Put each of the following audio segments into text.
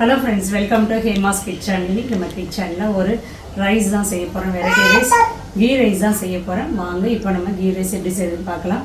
Hello friends welcome to Hema's kitchen இன்னைக்கு நம்ம கிச்சனில் ஒரு ரைஸ் தான் செய்ய போகிறோம் வெரைட்டி ரைஸ் கீ ரைஸ் தான் செய்ய போகிறேன் வாங்க இப்போ நம்ம கீ ரைஸ் எப்படி செய்யுதுன்னு பார்க்கலாம்.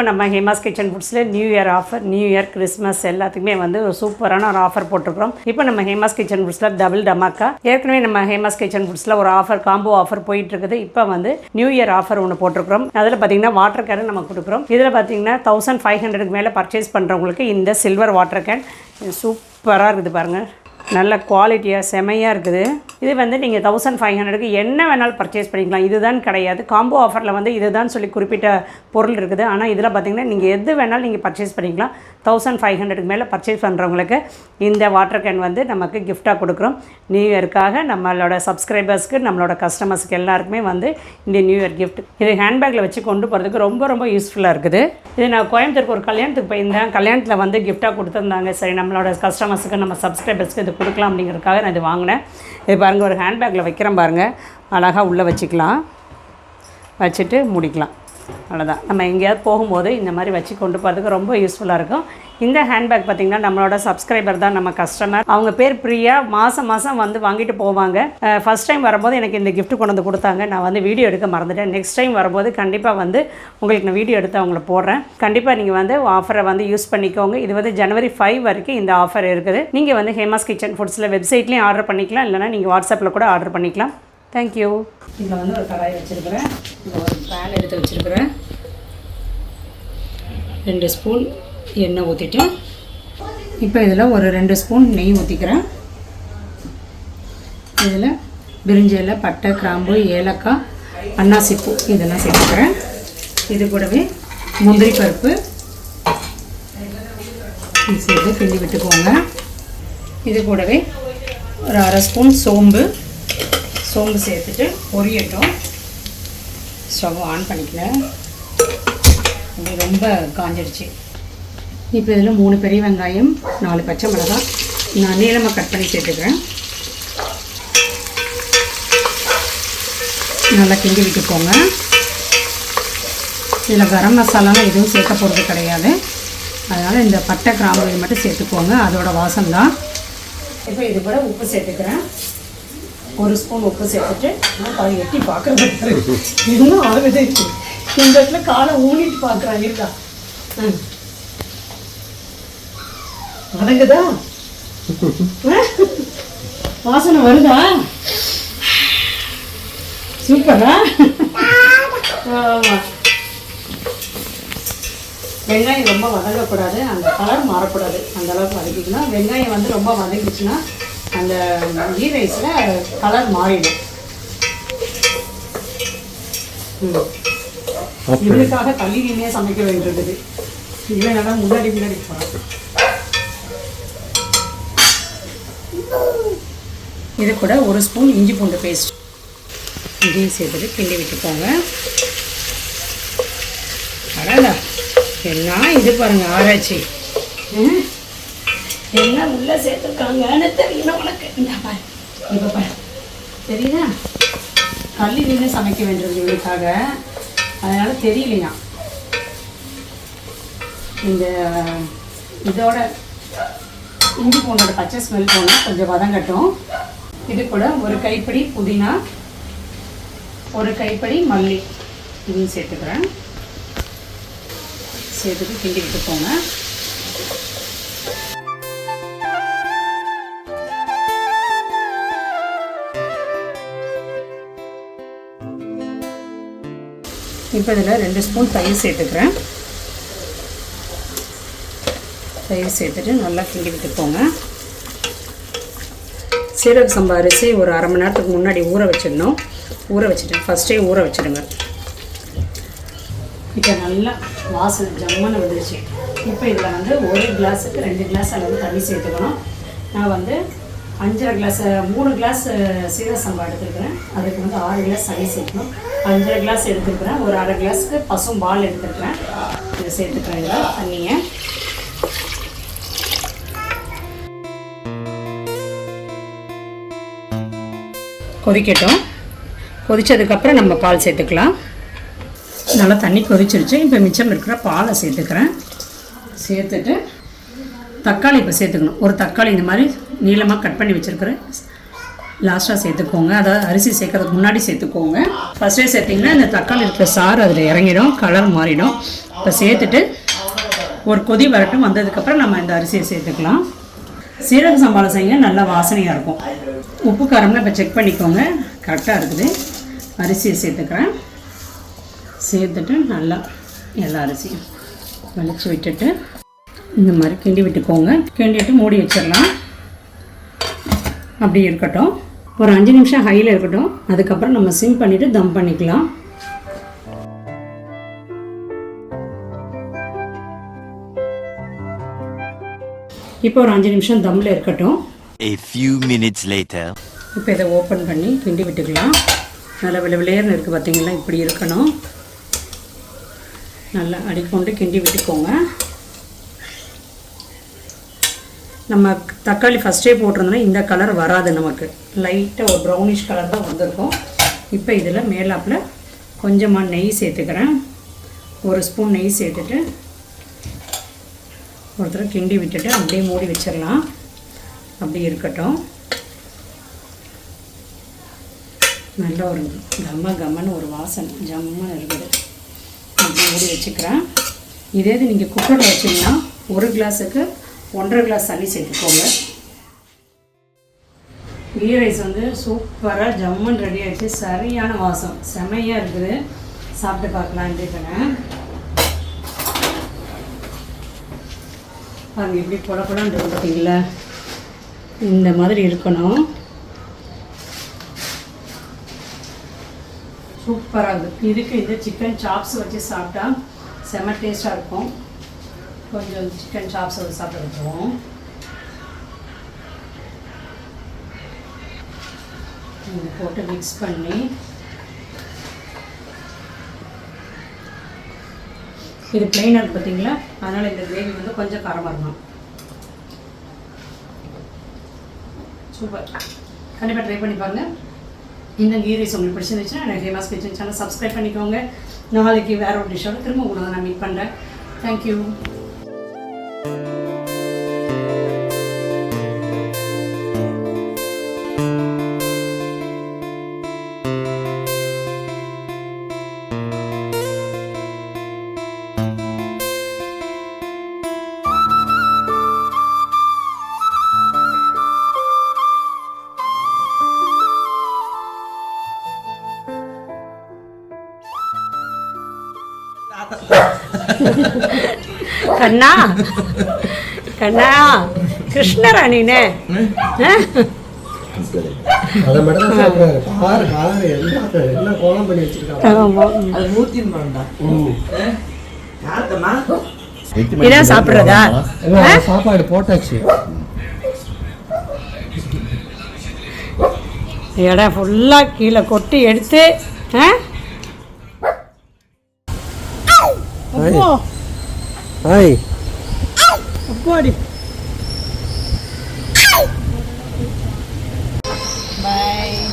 இப்போ நம்ம Hema's kitchen ஃபுட்ஸில் new year offer new year Christmas எல்லாத்துக்குமே வந்து ஒரு சூப்பரான ஒரு ஆஃபர் போட்டிருக்கிறோம். இப்போ நம்ம ஹேமாஸ் கிச்சன் ஃபுட்ஸில் டபுள் டமாக்கா. ஏற்கனவே நம்ம ஹேமாஸ் கிச்சன் ஃபுட்ஸில் ஒரு ஆஃபர் காம்போ ஆஃபர் போயிட்டு இருக்குது இப்போ வந்து நியூ இயர் ஆஃபர் ஒன்று போட்டிருக்கிறோம். அதில் பார்த்தீங்கன்னா வாட்டர் கேன் நம்ம கொடுக்குறோம். இதில் பார்த்தீங்கன்னா தௌசண்ட் ஃபைவ் ஹண்ட்ரடுக்கு மேலே பர்ச்சேஸ் பண்ணுறவங்களுக்கு இந்த சில்வர் வாட்டர் கேன் சூப்பராக இருக்குது பாருங்கள் நல்ல குவாலிட்டியாக செமையாக இருக்குது. இது வந்து நீங்கள் தௌசண்ட் ஃபைவ் ஹண்ட்ரடுக்கு என்ன வேணாலும் பர்ச்சேஸ் பண்ணிக்கலாம். இதுதான் கிடையாது. காம்போ ஆஃபரில் வந்து இதுதான் சொல்லி குறிப்பிட்ட பொருள் இருக்குது. ஆனால் இதில் பார்த்தீங்கன்னா நீங்கள் எது வேணாலும் நீங்கள் பர்ச்சேஸ் பண்ணிக்கலாம். தௌசண்ட் ஃபைவ் ஹண்ட்ரடுக்கு மேலே பர்ச்சேஸ் பண்ணுறவங்களுக்கு இந்த வாட்டர் கேன் வந்து நமக்கு கிஃப்டாக கொடுக்குறோம். நியூ இயருக்காக நம்மளோட சப்ஸ்கிரைபர்ஸ்க்கு நம்மளோட கஸ்டமர்ஸ்க்கு எல்லாருக்குமே வந்து இந்த நியூ இயர் கிஃப்ட் இது ஹேண்ட்பேக்கில் வச்சு கொண்டு போகிறதுக்கு ரொம்ப ரொம்ப யூஸ்ஃபுல்லாக இருக்குது. இது நான் கோயம்புத்தூருக்கு ஒரு கல்யாணத்துக்கு போயிருந்தேன். கல்யாணத்தில் வந்து கிஃப்டாக கொடுத்துருந்தாங்க. சரி நம்மளோட கஸ்டமர்ஸுக்கு நம்ம சப்ஸ்கிரைபர்ஸ்க்கு இது கொடுக்கலாம் அப்படிங்கிறதுக்காக நான் இது வாங்கினேன். இது பாருங்கள் ஒரு ஹேண்ட்பேக்கில் வைக்கிறேன் பாருங்கள் அழகாக உள்ளே வச்சுக்கலாம். வச்சுட்டு முடிக்கலாம். அவ்வளோதான் நம்ம எங்கேயாவது போகும்போது இந்த மாதிரி வச்சு கொண்டு போகிறதுக்கு ரொம்ப யூஸ்ஃபுல்லாக இருக்கும். இந்த ஹேண்ட்பேக் பார்த்திங்கன்னா நம்மளோட சப்ஸ்கிரைபர் தான் நம்ம கஸ்டமர் அவங்க பேர் பிரியா. மாதம் மாதம் வந்து வாங்கிட்டு போவாங்க. ஃபஸ்ட் டைம் வரும்போது எனக்கு இந்த கிஃப்ட் கொண்டு வந்து கொடுத்தாங்க. நான் வந்து வீடியோ எடுக்க மறந்துட்டேன். நெக்ஸ்ட் டைம் வரும்போது கண்டிப்பாக வந்து உங்களுக்கு நான் வீடியோ எடுத்து அவங்கள போடுறேன். கண்டிப்பாக நீங்கள் வந்து ஆஃபரை வந்து யூஸ் பண்ணிக்கோங்க. இது வந்து ஜனவரி ஃபைவ் வரைக்கும் இந்த ஆஃபர் இருக்குது. நீங்கள் வந்து ஹேமாஸ் கிச்சன் ஃபுட்ஸில் வெப்சைட்லேயும் ஆர்டர் பண்ணிக்கலாம். இல்லைனா நீங்கள் வாட்ஸ்அப்பில் கூட ஆர்டர் பண்ணிக்கலாம். தேங்க்யூ இதில் வந்து ஒரு கடாய் வச்சுருக்கிறேன். இதில் ஒரு பேன் எடுத்து வச்சுருக்கிறேன். ரெண்டு ஸ்பூன் எண்ணெய் ஊற்றிட்டு இப்போ இதில் ஒரு ரெண்டு ஸ்பூன் நெய் ஊற்றிக்கிறேன் இதில் பிரிஞ்சி இலை பட்டை கிராம்பு ஏலக்காய் அன்னாசிப்பூ இதெல்லாம் சேர்த்துக்கிறேன். இது கூடவே முந்திரி பருப்பு. இது சேர்த்து கிண்டி விட்டுக்கோங்க. இது கூடவே ஒரு அரை ஸ்பூன் சோம்பு. சோம்பு சேர்த்துட்டு பொரியட்டும். ஸ்டவ் ஆன் பண்ணிக்கலாம் இது ரொம்ப காஞ்சிடுச்சு. இப்போ இதில் மூணு பெரிய வெங்காயம் நாலு பச்சை மிளகாய். நான் நீளமாக கட் பண்ணி சேர்த்துக்கிறேன். நல்லா கிண்டி விட்டுக்கோங்க. இதில் கரம் மசாலாலாம் எதுவும் சேர்க்க போகிறது கிடையாது. அதனால் இந்த பட்டை கிராம்பு இது மட்டும் சேர்த்துக்கோங்க. அதோட வாசம் தான். இப்போ இது கூட உப்பு சேர்த்துக்கிறேன். ஒரு ஸ்பூன் உப்பு சேர்த்துட்டு நான் எட்டி பார்க்குறேன் இன்னும் ஆகுது? இந்த இடத்துல காலை ஊனிட்டு பார்க்குறான் இருக்கா வதங்குதா வாசனை வருதா? சூப்பரா? ஆமாம் வெங்காயம் ரொம்ப வதங்கக்கூடாது. அந்த கலர் மாறக்கூடாது. அந்த அளவுக்கு வதக்கிக்கணும். வெங்காயம் வந்து ரொம்ப வதங்கிச்சுன்னா அந்த கீ ரைஸில் கலர் மாறிடும். இவளுக்காக தள்ளி நின்னே சமைக்க வேண்டியிருக்குது இவன் நல்லா முன்னாடி முன்னாடி போகிறான் இது கூட ஒரு ஸ்பூன் இஞ்சி பூண்டு பேஸ்ட் இதையும் சேர்த்துட்டு கிண்டி விட்டுக்கோங்க. அடடா என்ன இது பாருங்க ஆராய்ச்சி. ம்? என்ன உள்ள சேர்த்துருக்காங்கன்னு தெரியல உனக்கு. இந்த பாரு. இப்போ பாரு. தெரியுதா? தள்ளி நின்று சமைக்க வேண்டியது இவளுக்காக. அதனால தெரியலையா? இந்த இதோட இஞ்சி பூண்டோட பச்சை ஸ்மெல் போனால் கொஞ்சம் வதங்கட்டும் இது கூட ஒரு கைப்பிடி புதினா ஒரு கைப்பிடி மல்லி. இதையும் சேர்த்துக்கிறேன். சேர்த்துட்டு கிண்டிக்கிட்டு போங்க. இப்போ இதில் ரெண்டு ஸ்பூன் தயிர் சேர்த்துக்கிறேன். தயிர் சேர்த்துட்டு நல்லா கிண்டி விட்டுக்கோங்க. சீரக சம்பா அரிசி ஒரு அரை மணி நேரத்துக்கு முன்னாடி ஊற வச்சிடணும். ஊற வச்சுட்டு ஃபஸ்ட்டே ஊற வச்சிடுங்க. இப்போ நல்லா வாசல் ஜம்மன்னு வந்துருச்சு. இப்போ இதில் வந்து ஒரு கிளாஸுக்கு ரெண்டு கிளாஸ் அளவு தண்ணி சேர்த்துக்கணும். நான் வந்து அஞ்சரை கிளாஸ் மூணு கிளாஸ் சீரக சம்பா எடுத்துருக்கிறேன் அதுக்கு வந்து ஆறு கிளாஸ் தண்ணி சேர்க்கணும். அஞ்சரை கிளாஸ் எடுத்துருக்குறேன். ஒரு அரை கிளாஸ்க்கு பசும் பால் எடுத்துருக்குறேன். இதை சேர்த்துக்கிறேன் இதில் தண்ணியை. கொதிக்கட்டும். கொதித்ததுக்கப்புறம் நம்ம பால் சேர்த்துக்கலாம். நல்லா தண்ணி கொதிச்சிருச்சு. இப்போ மிச்சம் இருக்கிற பாலை சேர்த்துக்கிறேன். சேர்த்துட்டு தக்காளி இப்போ சேர்த்துக்கணும். ஒரு தக்காளி இந்த மாதிரி நீளமாக கட் பண்ணி வச்சுருக்கிறேன். லாஸ்ட்டாக சேர்த்துக்கோங்க. அதாவது அரிசி சேர்க்கறதுக்கு முன்னாடி சேர்த்துக்கோங்க. ஃபஸ்ட்டே சேர்த்திங்கன்னா இந்த தக்காளி இருக்கிற சாறு அதில் இறங்கிடும் கலர் மாறிடும். இப்போ சேர்த்துட்டு ஒரு கொதி வரட்டும். வந்ததுக்கப்புறம் நம்ம இந்த அரிசியை சேர்த்துக்கலாம். சீரக சம்பாளம் செய்யுங்க. நல்லா வாசனையாக இருக்கும். உப்பு காரம்லாம் இப்போ செக் பண்ணிக்கோங்க. கரெக்டாக இருக்குது. அரிசியை சேர்த்துக்கிறேன். சேர்த்துட்டு நல்லா எல்லா அரிசியும் வலிச்சு விட்டுட்டு இந்த மாதிரி கிண்டி விட்டுக்கோங்க. கிண்டிட்டு மூடி வச்சிடலாம். அப்படி இருக்கட்டும். ஒரு அஞ்சு நிமிஷம் ஹையில் இருக்கட்டும். அதுக்கப்புறம் நம்ம சிம் பண்ணிவிட்டு தம் பண்ணிக்கலாம். இப்போ ஒரு அஞ்சு நிமிஷம் தம்மில் இருக்கட்டும். A few minutes later. இப்போ இதை ஓப்பன் பண்ணி கிண்டி விட்டுக்கலாம். நல்லா விளை விளையர்னு இருக்குது பார்த்தீங்களா? இப்படி இருக்கணும். நல்லா அடிக்கொண்டு கிண்டி விட்டுக்கோங்க. நம்ம தக்காளி ஃபஸ்ட்டே போட்டிருந்தோம்னா இந்த கலர் வராது நமக்கு. லைட்டாக ஒரு ப்ரௌனிஷ் கலர் தான் வந்திருக்கும். இப்போ இதில் மேலாப்பில் கொஞ்சமாக நெய் சேர்த்துக்கிறேன். ஒரு ஸ்பூன் நெய் சேர்த்துட்டு ஒருத்தர் கிண்டி விட்டுட்டு அப்படியே மூடி வச்சிடலாம். அப்படி இருக்கட்டும். நல்ல ஒரு கம்ம கம்மன்னு ஒரு வாசனை ஜம்முன்னு இருக்குது. அப்படி மூடி வச்சுக்கிறேன். இதே இது நீங்கள் குக்கரில் வச்சிங்கன்னா ஒரு கிளாஸுக்கு ஒன்றரை கிளாஸ் தண்ணி சேர்த்துக்கோங்க. கீ ரைஸ் வந்து சூப்பராக ஜம்முன்னு ரெடி ஆகிடுச்சு சரியான வாசம். செமையாக இருக்குது. சாப்பிட்டு பார்க்கலாம் இருக்கேன் பாருங்க எப்படி பொல பொலன்னு இருக்கு பார்த்தீங்களா இந்த மாதிரி இருக்கணும். சூப்பராக இருக்குது. இதுக்கு இந்த சிக்கன் சாப்ஸ் வச்சு சாப்பிட்டா செம டேஸ்ட்டாக இருக்கும். கொஞ்சம் சிக்கன் சாப்ஸ் வந்து சாப்பிட்டு வச்சுருவோம் போட்டு மிக்ஸ் பண்ணி. இது பிளெயினாக இருக்குது பார்த்தீங்களா அதனால் இந்த கிரேவி வந்து கொஞ்சம் காரமாக இருக்கணும். சூப்பர். கண்டிப்பாக ட்ரை பண்ணி பாருங்கள் இந்த கீ ரைஸ் உங்களுக்கு பிடிச்சிருந்துச்சுன்னா எனக்கு ஃபேமஸ் கிச்சன் சேனல் சப்ஸ்கிரைப் பண்ணிக்கோங்க. நாளைக்கு வேறு ஒரு டிஷ்ஷோட திரும்ப உங்களை நான் மீட் பண்ணுறேன் தேங்க்யூ நூத்தி மண்டா யாருக்கம்மா இதான் சாப்பிட்றதா? சாப்பாடு போட்டாச்சு. இடம் ஃபுல்லாக கீழே கொட்டி எடுத்து ஆ? Hey. Hey. Apa ni? Bye.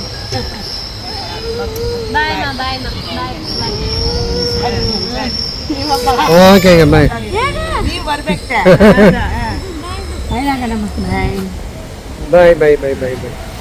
Bye ma, bye ma, bye. Bye. Okay, bye. Ni bye, Bye. Bye, bye, bye, bye.